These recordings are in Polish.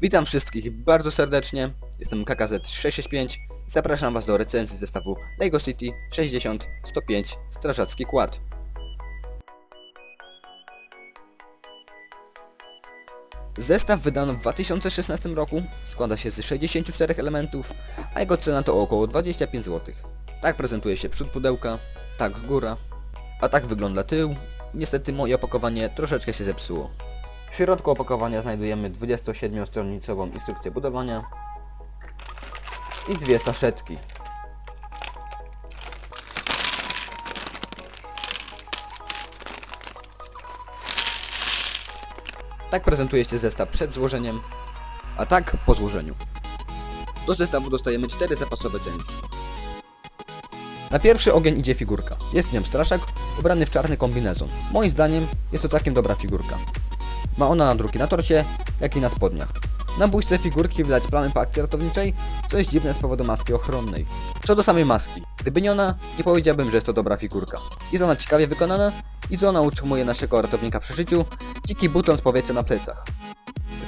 Witam wszystkich bardzo serdecznie, jestem KKZ665 i zapraszam Was do recenzji zestawu LEGO City 60 105 Strażacki Kład. Zestaw wydano w 2016 roku, składa się z 64 elementów, a jego cena to około 25 zł. Tak prezentuje się przód pudełka, tak góra, a tak wygląda tył. Niestety moje opakowanie troszeczkę się zepsuło. W środku opakowania znajdujemy 27-stronicową instrukcję budowania i dwie saszetki. Tak prezentuje się zestaw przed złożeniem, a tak po złożeniu. Do zestawu dostajemy cztery zapasowe części. Na pierwszy ogień idzie figurka. Jest nią straszak, ubrany w czarny kombinezon. Moim zdaniem jest to całkiem dobra figurka. Ma ona nadruki na torcie, jak i na spodniach. Na bójce figurki widać plamy po akcji ratowniczej, co jest dziwne z powodu maski ochronnej. Co do samej maski, gdyby nie ona, nie powiedziałbym, że jest to dobra figurka. Jest ona ciekawie wykonana i co ona utrzymuje naszego ratownika przy życiu, dziki buton z powietrza na plecach.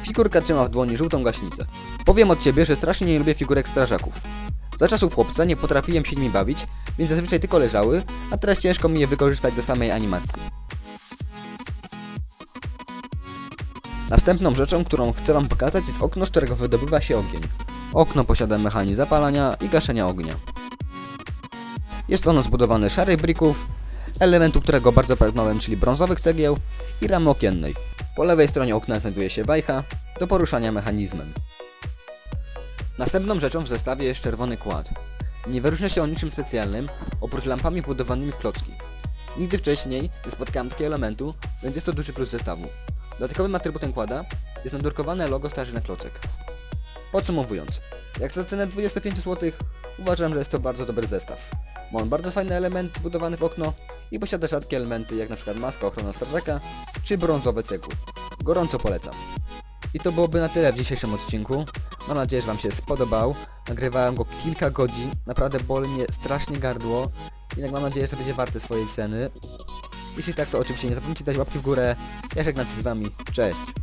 Figurka trzyma w dłoni żółtą gaśnicę. Powiem od ciebie, że strasznie nie lubię figurek strażaków. Za czasów chłopca nie potrafiłem się nimi bawić, więc zazwyczaj tylko leżały, a teraz ciężko mi je wykorzystać do samej animacji. Następną rzeczą, którą chcę Wam pokazać jest okno, z którego wydobywa się ogień. Okno posiada mechanizm zapalania i gaszenia ognia. Jest ono zbudowane z szarych brików, elementu którego bardzo pragnąłem, czyli brązowych cegieł i ramy okiennej. Po lewej stronie okna znajduje się wajcha do poruszania mechanizmem. Następną rzeczą w zestawie jest czerwony kład. Nie wyróżnia się on niczym specjalnym, oprócz lampami wbudowanymi w klocki. Nigdy wcześniej nie spotkałem takiego elementu, więc jest to duży plus zestawu. Dodatkowym atrybutem kłada jest nadrukowane logo starzy na klocek. Podsumowując, jak za cenę 25 zł, uważam, że jest to bardzo dobry zestaw. Ma on bardzo fajny element wbudowany w okno i posiada rzadkie elementy jak np. maska ochrona strażaka czy brązowe cegły. Gorąco polecam. I to byłoby na tyle w dzisiejszym odcinku. Mam nadzieję, że Wam się spodobał. Nagrywałem go kilka godzin. Naprawdę boli mnie strasznie gardło. Jednak mam nadzieję, że będzie warte swojej ceny. Jeśli tak, to oczywiście nie zapomnijcie dać łapki w górę. Ja żegnam się z Wami. Cześć!